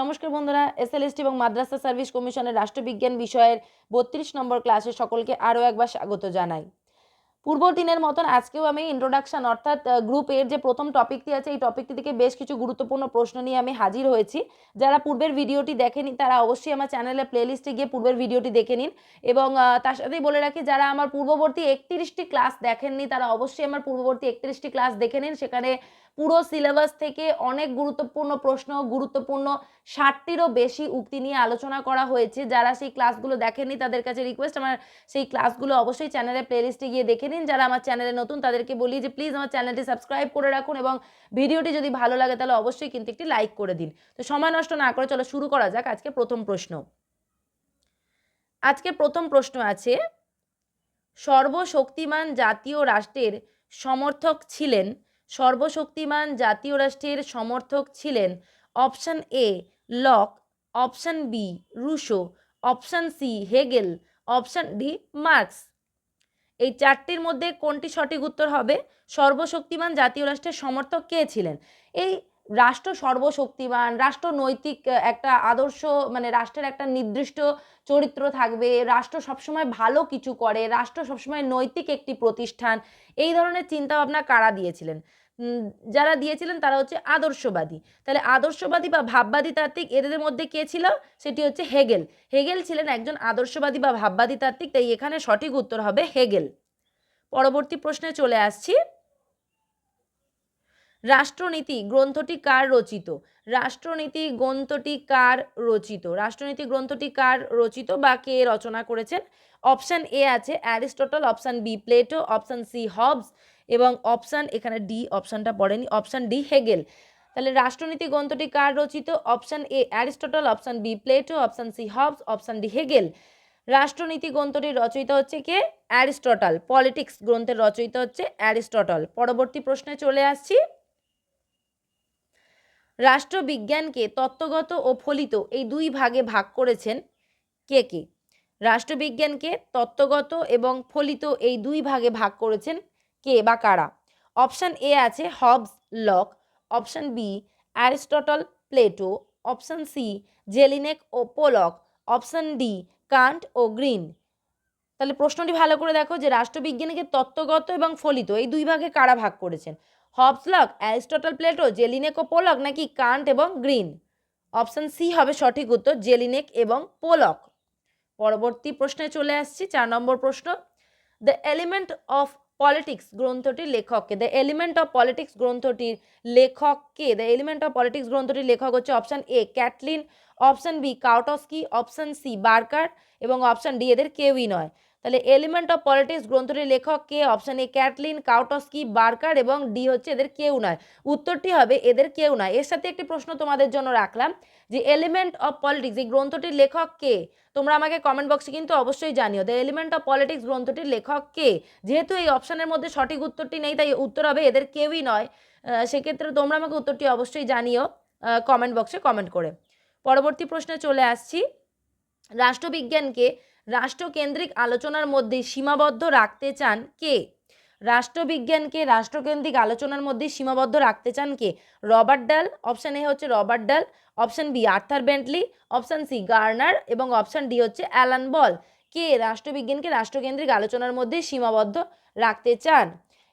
নমস্কার বন্ধুরা, এসএলএসটি এবং মাদ্রাসা সার্ভিস কমিশনের রাষ্ট্রবিজ্ঞান বিষয়ের বত্রিশ নম্বর ক্লাসে সকলকে আরও একবার স্বাগত জানাই। পূর্ব দিনের মতন আজকেও আমি ইন্ট্রোডাকশন অর্থাৎ গ্রুপ এর যে প্রথম টপিকটি আছে, এই টপিকটি থেকে বেশ কিছু গুরুত্বপূর্ণ প্রশ্ন নিয়ে আমি হাজির হয়েছি। যারা পূর্বের ভিডিওটি দেখেনি, তারা অবশ্যই আমার চ্যানেলে প্লেলিস্টে গিয়ে পূর্বের ভিডিওটি দেখে নিন এবং তার সাথেই বলে রাখি, যারা আমার পূর্ববর্তী একত্রিশটি ক্লাস দেখেননি, তারা অবশ্যই আমার পূর্ববর্তী একত্রিশটি ক্লাস দেখে নিন। সেখানে পুরো সিলেবাস থেকে অনেক গুরুত্বপূর্ণ প্রশ্ন, গুরুত্বপূর্ণ ষাটটিরও বেশি উক্তি নিয়ে আলোচনা করা হয়েছে। যারা সেই ক্লাসগুলো দেখেননি, তাদের কাছে রিকোয়েস্ট আমার সেই ক্লাসগুলো অবশ্যই চ্যানেলে প্লেলিস্টে গিয়ে দেখে নিন। যারা আমার চ্যানেলে নতুন, তাদেরকে বলি যে প্লিজ আমার চ্যানেলটি সাবস্ক্রাইব করে রাখুন এবং ভিডিওটি যদি ভালো লাগে, তাহলে অবশ্যই কিন্তু একটি লাইক করে দিন। তো সময় নষ্ট না করে চলো শুরু করা যাক আজকে প্রথম প্রশ্ন। আজকে প্রথম প্রশ্ন আছে, সর্বশক্তিমান জাতীয় রাষ্ট্রের সমর্থক ছিলেন সর্বশক্তিমান জাতীয় রাষ্ট্রের সমর্থক ছিলেন option A Locke, option B Rousseau, option C Hegel, option D Marx. এই চারটির মধ্যে কোনটি সঠিক উত্তর হবে? সর্বশক্তিমান জাতীয় রাষ্ট্রের সমর্থক কে ছিলেন? এই রাষ্ট্র সর্বশক্তিমান, রাষ্ট্র নৈতিক একটা আদর্শ মানে রাষ্ট্রের একটা নির্দিষ্ট চরিত্র থাকবে, রাষ্ট্র সবসময় ভালো কিছু করে, রাষ্ট্র সবসময় নৈতিক একটি প্রতিষ্ঠান, এই ধরনের চিন্তাভাবনা কারা দিয়েছিলেন? যারা দিয়েছিলেন তারা হচ্ছে আদর্শবাদী। তাহলে আদর্শবাদী বা ভাববাদী তাত্ত্বিক এদের মধ্যে কে ছিল? সেটি হচ্ছে হেগেল। হেগেল ছিলেন একজন আদর্শবাদী বা ভাববাদী তাত্ত্বিক তাই এখানে সঠিক উত্তর হবে হেগেল। পরবর্তী প্রশ্নে চলে আসছি। রাষ্ট্রনীতি গ্রন্থটি কার রচিত? রাষ্ট্রনীতি গ্রন্থটি কার রচিত? রাষ্ট্রনীতি গ্রন্থটি কার রচিত বা কে রচনা করেছেন? অপশান এ আছে Aristotle, option B Plato, option C Hobbes এবং অপশান এখানে ডি অপশানটা পড়েনি, অপশান ডি হেগেল। তাহলে রাষ্ট্রনীতি গ্রন্থটি কার রচিত? Option A Aristotle, option B Plato, option C Hobbes, option D Hegel. রাষ্ট্রনীতি গ্রন্থটির রচয়িতা হচ্ছে কে? অ্যারিস্টটল। পলিটিক্স গ্রন্থের রচয়িতা হচ্ছে অ্যারিস্টটল। পরবর্তী প্রশ্নে চলে আসছি। রাষ্ট্রবিজ্ঞানকে তত্ত্বগত ও ফলিত এই দুই ভাগে ভাগ করেছেন কে কে? রাষ্ট্রবিজ্ঞানকে তত্ত্বগত এবং ফলিত এই দুই ভাগে ভাগ করেছেন কে বা কারা? অপশান এ আছে Hobbes, Locke. Option B, Aristotle, Plato. Option C, Jellinek ও পোলক। অপশান ডি, কান্ট ও গ্রিন। তাহলে প্রশ্নটি ভালো করে দেখো যে রাষ্ট্রবিজ্ঞানকে তত্ত্বগত এবং ফলিত এই দুই ভাগে কারা ভাগ করেছেন? Hobbes Locke Aristotle, Plato, Jellinek ও পোলক নাকি কান্ট এবং গ্রিন? অপশান সি হবে সঠিক উত্তর, জেলিনেক এবং পোলক। পরবর্তী প্রশ্নে চলে আসছি, চার নম্বর প্রশ্ন। দ্য এলিমেন্ট অফ পলিটিক্স গ্রন্থটির লেখককে দ্য এলিমেন্ট অফ পলিটিক্স গ্রন্থটির লেখককে দ্য এলিমেন্ট অফ পলিটিক্স গ্রন্থটির লেখক হচ্ছে option A, Catlin. Option B, Kautsky. Option C, Barker. এবং অপশান ডি, এদের কেউই নয়। তাহলে এলিমেন্ট অফ পলিটিক্স গ্রন্থটির লেখক কে? Option A Catlin Kautsky Barker এবং ডি হচ্ছে এদের কেউ নয়। উত্তরটি হবে এদের কেউ নয়। এর সাথে একটি প্রশ্ন তোমাদের জন্য রাখলাম যে এলিমেন্ট অফ পলিটিক্স এই গ্রন্থটির লেখক কে? তোমরা আমাকে কমেন্ট বক্সে কিন্তু অবশ্যই জানিও। দ্য এলিমেন্ট অফ পলিটিক্স গ্রন্থটির লেখক কে? যেহেতু এই অপশানের মধ্যে সঠিক উত্তরটি নেই, তাই উত্তর হবে এদের কেউই নয়। সেক্ষেত্রে তোমরা আমাকে উত্তরটি অবশ্যই জানিও কমেন্ট বক্সে কমেন্ট করে। পরবর্তী প্রশ্নে চলে আসছি। রাষ্ট্রবিজ্ঞানকে রাষ্ট্রকেন্দ্রিক আলোচনার মধ্যে সীমাবদ্ধ রাখতে চান কে? রাষ্ট্রবিজ্ঞানকে রাষ্ট্রকেন্দ্রিক আলোচনার মধ্যে সীমাবদ্ধ রাখতে চান কে? রবার্ট ডাল অপশান এ হচ্ছে Robert Dahl option B Arthur Bentley option C Garner এবং অপশান ডি হচ্ছে অ্যালান বল। কে রাষ্ট্রবিজ্ঞানকে রাষ্ট্রকেন্দ্রিক আলোচনার মধ্যে সীমাবদ্ধ রাখতে চান?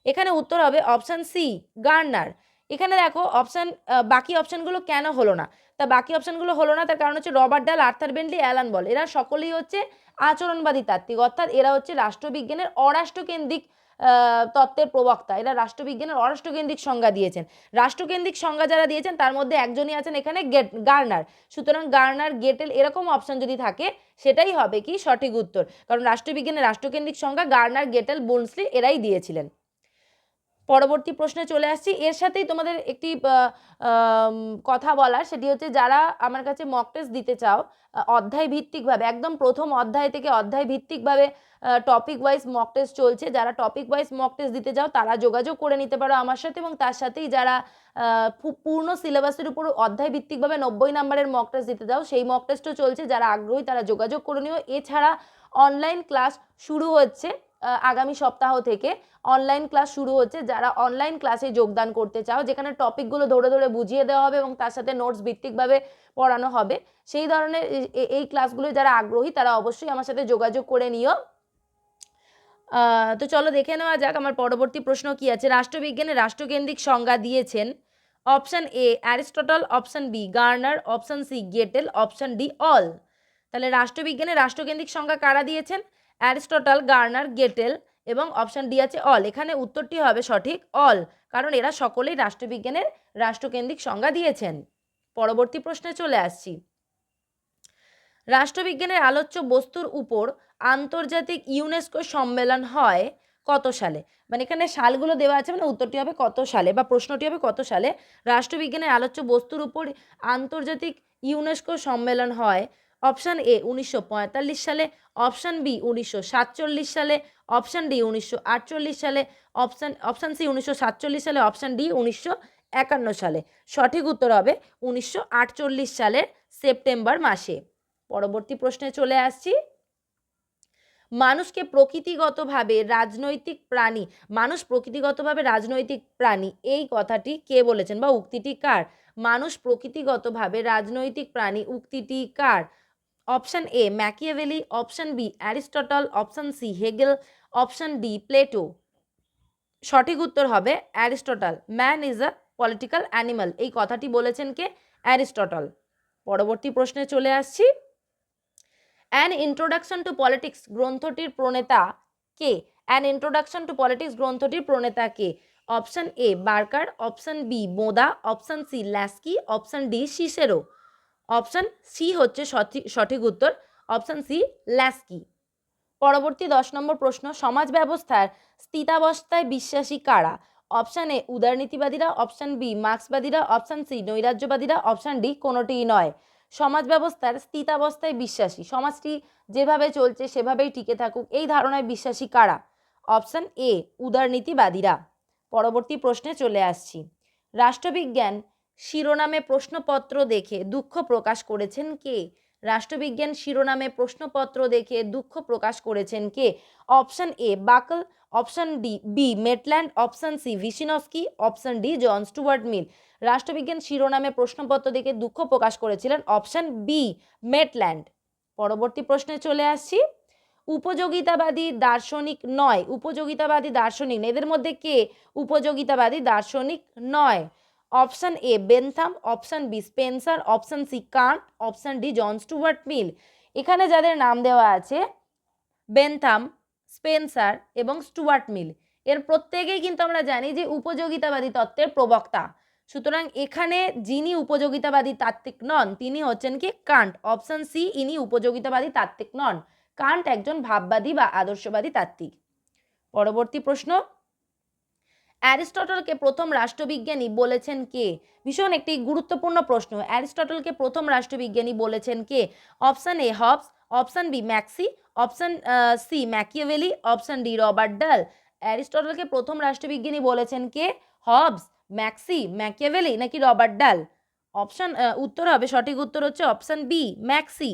এখানে উত্তর হবে অপশান সি গার্নার। এখানে দেখো অপশান বাকি অপশানগুলো কেন হলো না? তা বাকি অপশানগুলো হলো না, তার কারণ হচ্ছে রবার্ট ডাল আর্থার বেন্টলি অ্যালান বল, এরা সকলেই হচ্ছে আচরণবাদী তাত্ত্বিক। অর্থাৎ এরা হচ্ছে রাষ্ট্রবিজ্ঞানের অরাষ্ট্রকেন্দ্রিক তত্ত্বের প্রবক্তা। এরা রাষ্ট্রবিজ্ঞানের অরাষ্ট্রকেন্দ্রিক সংজ্ঞা দিয়েছেন। রাষ্ট্রকেন্দ্রিক সংজ্ঞা যারা দিয়েছেন, তার মধ্যে একজনই আছেন এখানে গেট, গার্নার। সুতরাং গার্নার, গেটেল এরকম অপশন যদি থাকে, সেটাই হবে কি সঠিক উত্তর। কারণ রাষ্ট্রবিজ্ঞানের রাষ্ট্রকেন্দ্রিক সংজ্ঞা গার্নার, গেটেল বুনসলি এরাই দিয়েছিলেন। পরবর্তী প্রশ্নে চলে আসছি। এর সাথেই তোমাদের একটি কথা বলার, সেটি হচ্ছে যারা আমার কাছে মক টেস্ট দিতে চাও অধ্যায় ভিত্তিকভাবে একদম প্রথম অধ্যায় থেকে অধ্যায় ভিত্তিকভাবে টপিক ওয়াইজ মক টেস্ট চলছে। যারা টপিক ওয়াইজ মক টেস্ট দিতে যাও তারা যোগাযোগ করে নিতে পারো আমার সাথে এবং তার সাথেই যারা পূর্ণ সিলেবাসের উপর অধ্যায় ভিত্তিকভাবে নব্বই নম্বরের মক টেস্ট দিতে চাও, সেই মক টেস্টও চলছে। যারা আগ্রহী, তারা যোগাযোগ করে নিও। এছাড়া অনলাইন ক্লাস শুরু হচ্ছে। আগামী সপ্তাহ থেকে অনলাইন ক্লাস শুরু হচ্ছে। যারা অনলাইন ক্লাসে যোগদান করতে চাও, যেখানে টপিকগুলো ধরে ধরে বুঝিয়ে দেওয়া হবে এবং তার সাথে নোটস ভিত্তিকভাবে পড়ানো হবে, সেই ধরনের এই- ক্লাসগুলো যারা আগ্রহী, তারা অবশ্যই আমার সাথে যোগাযোগ করে নিও। তো চলো দেখে নেওয়া যাক আমার পরবর্তী প্রশ্ন কি আছে। রাষ্ট্রবিজ্ঞানে রাষ্ট্রকেন্দ্রিক সংজ্ঞা দিয়েছেন option A Aristotle option B Garner option C Gettell option D all তাহলে রাষ্ট্রবিজ্ঞানে রাষ্ট্রকেন্দ্রিক সংজ্ঞা কারা দিয়েছেন? অ্যারিস্টটল, গার্নার, গেটেল এবং অপশন ডি আছে অল। এখানে উত্তরটি হবে সঠিক অল, কারণ এরা সকলেই রাষ্ট্রবিজ্ঞানের রাষ্ট্রকেন্দ্রিক সংজ্ঞা দিয়েছেন। পরবর্তী প্রশ্নে চলে আসছি। রাষ্ট্রবিজ্ঞানের আলোচ্য বস্তুর উপর আন্তর্জাতিক ইউনেস্কো সম্মেলন হয় কত সালে? মানে এখানে সালগুলো দেওয়া আছে মানে উত্তরটি হবে কত সালে বা প্রশ্নটি হবে কত সালে? রাষ্ট্রবিজ্ঞানের আলোচ্য বস্তুর উপর আন্তর্জাতিক ইউনেস্কো সম্মেলন হয় অপশান এ উনিশশো পঁয়তাল্লিশ সালে। অপশান বি উনিশশো সাতচল্লিশ সালে। অপশান ডি উনিশশো আটচল্লিশ সালে। অপশান অপশান সি উনিশশো সাতচল্লিশ সালে। অপশান ডি উনিশশো একান্ন সালে। সঠিক উত্তর হবে উনিশশো সালের সেপ্টেম্বর মাসে। পরবর্তী প্রশ্নে চলে আসছি। মানুষকে প্রকৃতিগতভাবে রাজনৈতিক প্রাণী, মানুষ প্রকৃতিগতভাবে রাজনৈতিক প্রাণী, এই কথাটি কে বলেছেন বা উক্তিটি কার? মানুষ প্রকৃতিগতভাবে রাজনৈতিক প্রাণী, উক্তিটি কার? Option A Machiavelli option B Aristotle option C Hegel option D Plato সঠিক উত্তর হবে Aristotle. Man is a political animal. এই কথাটি বলেছেন কে? অ্যারিস্টটল। পরবর্তী প্রশ্নে চলে আসছি। অ্যান ইন্ট্রোডাকশন টু পলিটিক্স গ্রন্থটির প্রণেতা কে? অ্যান ইন্ট্রোডাকশন টু পলিটিক্স গ্রন্থটির প্রণেতা কে? Option A Barker option B Bodin option C Laski option D Cicero option C হচ্ছে সঠি- সঠিক উত্তর। অপশান সি ল্যাস্কি পরবর্তী দশ নম্বর প্রশ্ন, সমাজ ব্যবস্থার স্থিতাবস্থায় বিশ্বাসী কারা? অপশান এ উদারনীতিবাদীরা অপশান বি মার্ক্সবাদীরা। অপশান সি নৈরাজ্যবাদীরা। অপশান ডি কোনোটিই নয়। সমাজ ব্যবস্থার স্থিতাবস্থায় বিশ্বাসী। সমাজটি যেভাবে চলছে, সেভাবেই টিকে থাকুক। এই ধারণায় বিশ্বাসী কারা? অপশান এ উদারনীতিবাদীরা পরবর্তী প্রশ্নে চলে আসছি। রাষ্ট্রবিজ্ঞান শিরোনামে প্রশ্নপত্র দেখে দুঃখ প্রকাশ করেছেন কে? রাষ্ট্রবিজ্ঞান শিরোনামে প্রশ্নপত্র দেখে দুঃখ প্রকাশ করেছেন কে? Option A, Buckle. Option D, B, Maitland. Option C Vyshinsky option D, John Stuart Mill. রাষ্ট্রবিজ্ঞান শিরোনামে প্রশ্নপত্র দেখে দুঃখ প্রকাশ করেছিলেন অপশন বি, মেটল্যান্ড। পরবর্তী প্রশ্নে চলে আসছি। উপযোগিতাবাদী দার্শনিক নয়। উপযোগিতাবাদী দার্শনিক। এদের মধ্যে কে? উপযোগিতাবাদী দার্শনিক নয়। Option A Bentham option B Spencer option C Kant option D John Stuart Mill এখানে যাদের নাম দেওয়া আছে বেনথাম স্পেন্সার এবং স্টুয়ার্ট মিল এর প্রত্যেকেই কিন্তু আমরা জানি যে উপযোগিতাবাদী তত্ত্বের প্রবক্তা। সুতরাং এখানে যিনি উপযোগিতাবাদী তাত্ত্বিক নন, তিনি হচ্ছেন কি? কান্ট অপশান সি ইনি উপযোগিতাবাদী তাত্ত্বিক নন। কান্ট একজন ভাববাদী বা আদর্শবাদী তাত্ত্বিক। পরবর্তী প্রশ্ন। অ্যারিস্টটলকে প্রথম রাষ্ট্রবিজ্ঞানী বলেছেন কে? ভীষণ একটি গুরুত্বপূর্ণ প্রশ্ন। অ্যারিস্টটলকে প্রথম রাষ্ট্রবিজ্ঞানী বলেছেন কে? Option A Hobbes, option B Maxi, option C Machiavelli, option D Robert Dahl. অ্যারিস্টটলকে প্রথম রাষ্ট্রবিজ্ঞানী বলেছেন কে? হবস, ম্যাক্সি, ম্যাকিয়াভেলি নাকি রবার্ট ডাল? অপশন উত্তর হবে, সঠিক উত্তর হচ্ছে অপশন বি, ম্যাক্সি।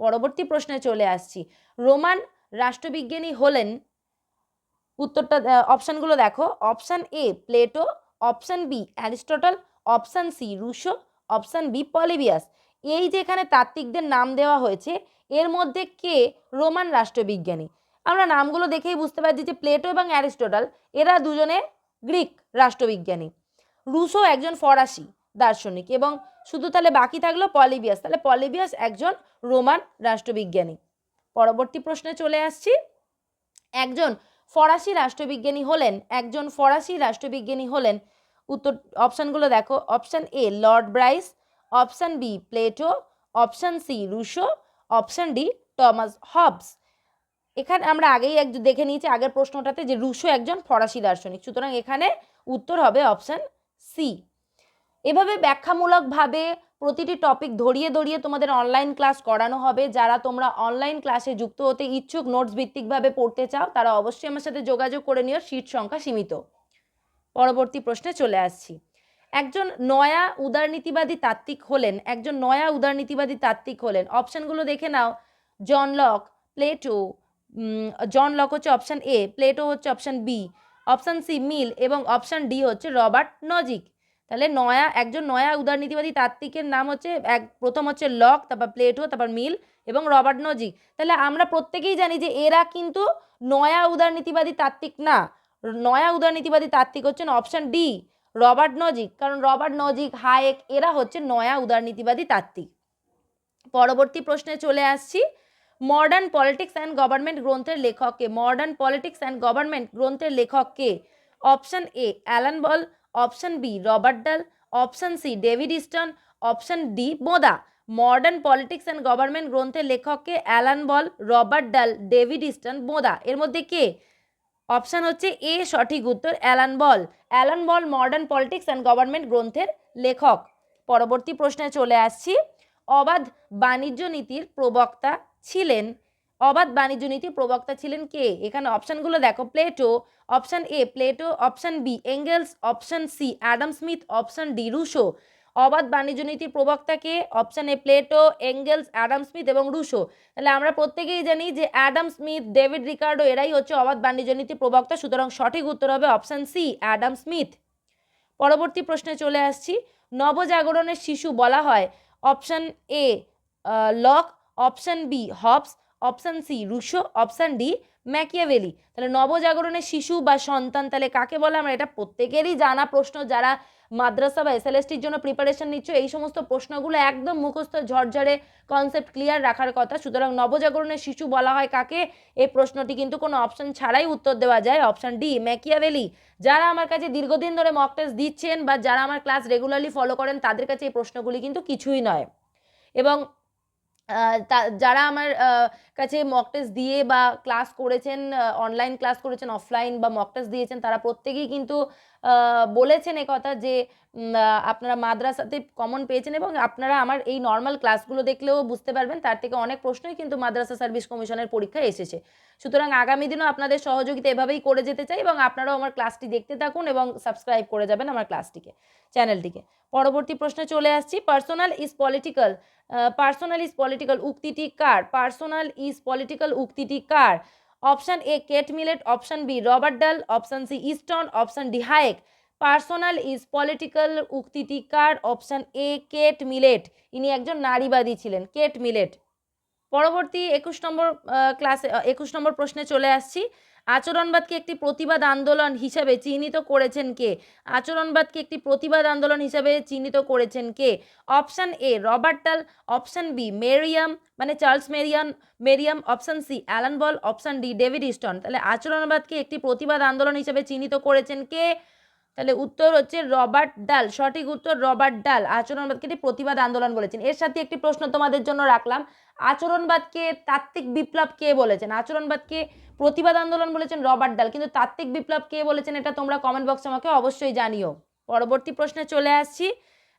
পরবর্তী প্রশ্নে চলে আসছি। রোমান রাষ্ট্রবিজ্ঞানী হলেন উত্তরটা অপশানগুলো দেখো। Option A Plato, option B Aristotle, option C Rousseau, option B Polybius. এই যে এখানে তাত্ত্বিকদের নাম দেওয়া হয়েছে, এর মধ্যে কে রোমান রাষ্ট্রবিজ্ঞানী? আমরা নামগুলো দেখেই বুঝতে পারছি যে প্লেটো এবং অ্যারিস্টটল, এরা দুজনে গ্রিক রাষ্ট্রবিজ্ঞানী। রুশো একজন ফরাসি দার্শনিক এবং শুধু তাহলে বাকি থাকল পলিবিয়াস। তাহলে পলিবিয়াস একজন রোমান রাষ্ট্রবিজ্ঞানী। পরবর্তী প্রশ্নে চলে আসছি। একজন ফরাসি রাষ্ট্রবিজ্ঞানী হলেন, একজন ফরাসি রাষ্ট্রবিজ্ঞানী হলেন। উত্তর, অপশানগুলো দেখো, option A Lord Bryce, option B Plato, option C Rousseau, option D Thomas Hobbes. এখানে আমরা আগেই এক, দেখে নিয়েছি আগের প্রশ্নটাতে যে রুশো একজন ফরাসি দার্শনিক। সুতরাং এখানে উত্তর হবে অপশান সি এভাবে ব্যাখ্যামূলকভাবে প্রতিটি টপিক ধরিয়ে ধরিয়ে তোমাদের অনলাইন ক্লাস করানো হবে। যারা তোমরা অনলাইন ক্লাসে যুক্ত হতে ইচ্ছুক নোটস ভিত্তিকভাবে পড়তে চাও, তারা অবশ্যই আমার সাথে যোগাযোগ করে নিও সিট সংখ্যা সীমিত। পরবর্তী প্রশ্নে চলে আসছি। একজন নয়া উদারনীতিবাদী তাত্ত্বিক হলেন, একজন নয়া উদারনীতিবাদী তাত্ত্বিক হলেন। অপশানগুলো দেখে নাও। John Locke Plato John Locke হচ্ছে অপশান এ প্লেটো হচ্ছে option B option C Mill এবং অপশান ডি হচ্ছে রবার্ট নজিক। তাহলে নয়া, একজন নয়া উদারনীতিবাদী তাত্ত্বিকের নাম হচ্ছে, এক, প্রথম হচ্ছে লক, তারপর প্লেটো, তারপর মিল এবং রবার্ট নজিক। তাহলে আমরা প্রত্যেকেই জানি যে এরা কিন্তু নয়া উদারনীতিবাদী তাত্ত্বিক না। নয়া উদারনীতিবাদী তাত্ত্বিক হচ্ছেন অপশান ডি, রবার্ট নজিক। কারণ রবার্ট নজিক, হায়েক, এরা হচ্ছে নয়া উদারনীতিবাদী তাত্ত্বিক। পরবর্তী প্রশ্নে চলে আসছি। মডার্ন পলিটিক্স অ্যান্ড গভর্নমেন্ট গ্রন্থের লেখককে মডার্ন পলিটিক্স অ্যান্ড গভর্নমেন্ট গ্রন্থের লেখককে option A, Alan Ball option B, Robert Dahl, option C, David Easton, option D, Bodin. Modern politics and government গ্রন্থের লেখককে Alan Ball, Robert Dahl, David Easton, Bodin. এর মধ্যে কে? Option হচ্ছে A, সঠিক উত্তর, Alan Ball. Alan Ball modern politics and government গ্রন্থের লেখক। পরবর্তী প্রশ্নে চলে আসছি। অবাধ বাণিজ্য নীতির প্রবক্তা ছিলেন অবাধ বাণিজ্য নীতির প্রবক্তা ছিলেন কে? এখানে অপশানগুলো দেখো Plato option A Plato option B Engels option C Adam Smith option D Rousseau অবাধ বাণিজ্য নীতির প্রবক্তা কে? Option A Plato Engels Adam Smith এবং রুশো তাহলে আমরা প্রত্যেকেই জানি যে অ্যাডাম স্মিথ ডেভিড রিকার্ডো এরাই হচ্ছে অবাধ বাণিজ্য নীতির প্রবক্তা। সুতরাং সঠিক উত্তর হবে অপশান সি অ্যাডাম স্মিথ পরবর্তী প্রশ্নে চলে আসছি। নবজাগরণের শিশু বলা হয়। Option A Locke option B Hobbes option C, Rousseau, option D, Machiavelli. তাহলে নবজাগরণের শিশু বা সন্তান, তাহলে কাকে বলে আমরা? এটা প্রত্যেকেরই জানা প্রশ্ন। যারা মাদ্রাসা বা এসএলএসটির জন্য প্রিপারেশন নিচ্ছ, এই সমস্ত প্রশ্নগুলো একদম মুখস্থ, ঝরঝরে কনসেপ্ট ক্লিয়ার রাখার কথা। সুতরাং নবজাগরণের শিশু বলা হয় কাকে? এই প্রশ্নটি কিন্তু কোনো অপশান ছাড়াই উত্তর দেওয়া যায়। Option D, Machiavelli. যারা আমার কাছে দীর্ঘদিন ধরে মক টেস্ট দিচ্ছেন বা যারা আমার ক্লাস রেগুলারলি ফলো করেন, তাদের কাছে এই প্রশ্নগুলি কিন্তু কিছুই নয়। এবং যারা আমার কাছে মক টেস্ট দিয়ে বা ক্লাস করেছেন অনলাইন ক্লাস করেছেন অফলাইন বা মক টেস্ট দিয়েছেন, তারা প্রত্যেকেই কিন্তু বলেছেন কথা যে আপনারা মাদ্রাসাতে কমন পেয়েছেন এবং আপনারা আমার এই নর্মাল ক্লাসগুলো দেখলেও বুঝতে পারবেন, তার থেকে অনেক প্রশ্নই কিন্তু মাদ্রাসা সার্ভিস কমিশনের পরীক্ষায় এসেছে। সুতরাং আগামী দিনও আপনাদের সহযোগিতা এভাবেই করে যেতে চাই এবং আপনারাও আমার ক্লাসটি দেখতে থাকুন এবং সাবস্ক্রাইব করে যাবেন আমার ক্লাসটিকে চ্যানেলটিকে পরবর্তী প্রশ্নে চলে আসছি personal is political personal is political উক্তিটি কার? পার্সোনাল ইজ পলিটিক্যাল উক্তিটি কার? Option A Kate Millett option B Robert Dahl option C Easton option D Hayek personal is political উক্তিটি কার? অপশান এ কেট মিলেট ইনি একজন নারীবাদী ছিলেন কেট মিলেট পরবর্তী একুশ নম্বর ক্লাসে একুশ নম্বর প্রশ্নে চলে আসছি। আচরণবাদকে একটি প্রতিবাদ আন্দোলন হিসাবে চিহ্নিত করেছেন কে? আচরণবাদকে একটি প্রতিবাদ আন্দোলন হিসাবে চিহ্নিত করেছেন কে? Option A, Robert Dahl option B, Merriam মানে Charles Merriam, Merriam, option C, Alan Ball, option D, David Easton. তাহলে আচরণবাদকে একটি প্রতিবাদ আন্দোলন হিসাবে চিহ্নিত করেছেন কে? তাহলে উত্তর হচ্ছে রবার্ট ডাল, সঠিক উত্তর রবার্ট ডাল, আচরণবাদকে একটি প্রতিবাদ আন্দোলন বলেছেন। এর সাথে একটি প্রশ্ন তোমাদের জন্য রাখলাম। আচরণবাদকে তাত্ত্বিক বিপ্লব কে বলেছেন? আচরণবাদকে প্রতিবাদ আন্দোলন বলেছেন রবার্ট ডাল, কিন্তু তাত্ত্বিক বিপ্লব কে বলেছেন এটা তোমরা কমেন্ট বক্সে আমাকে অবশ্যই জানিও। পরবর্তী প্রশ্নে চলে আসছি।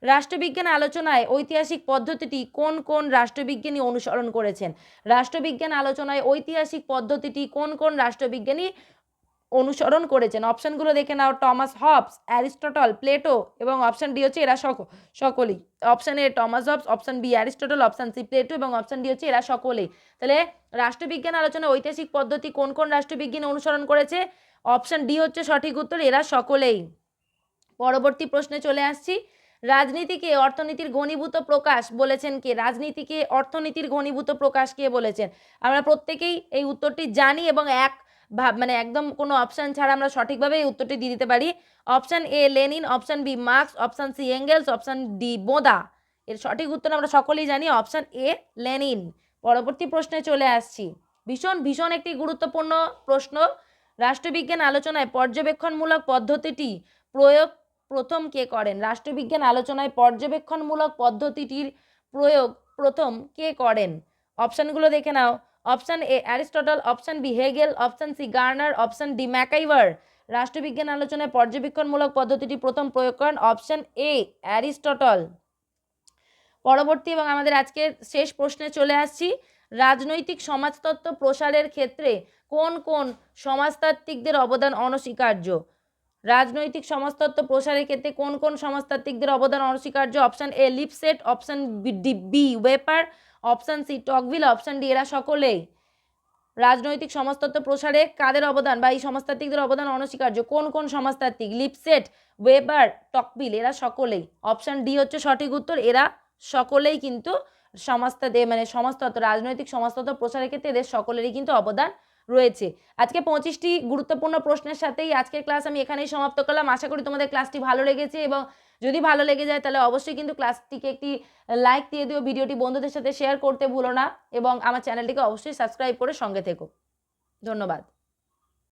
রাষ্ট্রবিজ্ঞান আলোচনায় ঐতিহাসিক পদ্ধতিটি কোন কোন রাষ্ট্রবিজ্ঞানী অনুসরণ করেছেন? রাষ্ট্রবিজ্ঞান আলোচনায় ঐতিহাসিক পদ্ধতিটি কোন কোন রাষ্ট্রবিজ্ঞানী অনুসরণ করেছেন। অপশানগুলো দেখে নাও, টমাস হবস, অ্যারিস্টটল, প্লেটো এবং অপশান ডি হচ্ছে এরা সক, সকলেই। Option A Thomas Hobbes, option B Aristotle, option C Plato এবং অপশান ডি হচ্ছে এরা সকলেই। তাহলে রাষ্ট্রবিজ্ঞান আলোচনা ঐতিহাসিক পদ্ধতি কোন কোন রাষ্ট্রবিজ্ঞান অনুসরণ করেছে? অপশান ডি হচ্ছে সঠিক উত্তর, এরা সকলেই। পরবর্তী প্রশ্নে চলে আসছি। রাজনীতিকে অর্থনীতির ঘনীভূত প্রকাশ বলেছেন কে? রাজনীতিকে অর্থনীতির ঘনীভূত প্রকাশ কে বলেছেন? আমরা প্রত্যেকেই এই উত্তরটি জানি এবং এক ভাব মানে একদম কোনো অপশান ছাড়া আমরা সঠিকভাবে এই উত্তরটি দিয়ে দিতে পারি। Option A Lenin option B Marx option C Engels option D Bodin এর সঠিক উত্তর আমরা সকলেই জানি অপশান এ লেনিন পরবর্তী প্রশ্নে চলে আসছি। ভীষণ ভীষণ একটি গুরুত্বপূর্ণ প্রশ্ন। রাষ্ট্রবিজ্ঞান আলোচনায় পর্যবেক্ষণমূলক পদ্ধতিটি প্রয়োগ প্রথম কে করেন? রাষ্ট্রবিজ্ঞান আলোচনায় পর্যবেক্ষণমূলক পদ্ধতিটির প্রয়োগ প্রথম কে করেন? অপশানগুলো দেখে নাও। Option A, Aristotle, option B, Hegel, option C, Garner, option D, MacIver. রাষ্ট্রবিজ্ঞান আলোচনায় পর্যবেক্ষণমূলক পদ্ধতিটি প্রথম প্রয়োগ করেন অপশান এ, অ্যারিস্টটল। পরবর্তী এবং আমাদের আজকের শেষ প্রশ্নে চলে আসছি, রাজনৈতিক সমাজতত্ত্ব প্রসারের ক্ষেত্রে কোন কোন সমাজতাত্ত্বিকদের অবদান অনস্বীকার্য? রাজনৈতিক সমাজতত্ত্ব প্রসারের ক্ষেত্রে কোন কোন সমাজতাত্ত্বিকদের অবদান অনস্বীকার্য? Option A, Lipset, option B, Weber option C, Tocqueville, option D, এরা সকলেই রাজনৈতিক সমাজতত্ত্ব প্রসারে কাদের অবদান বা এই সমাজতাত্ত্বিকদের অবদান অনস্বীকার্য? কোন কোন সমাজতাত্ত্বিক? লিপসেট, ওয়েবার টকবিল এরা সকলেই। অপশান ডি হচ্ছে সঠিক উত্তর, এরা সকলেই কিন্তু সমাজতাতে মানে সমাজতত্ত্ব, রাজনৈতিক সমাজতত্ত্ব প্রসারের ক্ষেত্রে এদের সকলেরই কিন্তু অবদান রয়েছে। আজকে পঁচিশটি গুরুত্বপূর্ণ প্রশ্নের সাথেই আজকের ক্লাস আমি এখানেই সমাপ্ত করলাম। আশা করি তোমাদের ক্লাসটি ভালো লেগেছে এবং যদি ভালো লেগে যায় তাহলে অবশ্যই কিন্তু ক্লাসটিকে একটি লাইক দিয়ে দিও, ভিডিওটি বন্ধুদের সাথে শেয়ার করতে ভুলো না এবং আমার চ্যানেলটিকে অবশ্যই সাবস্ক্রাইব করে সঙ্গে থেকো। ধন্যবাদ।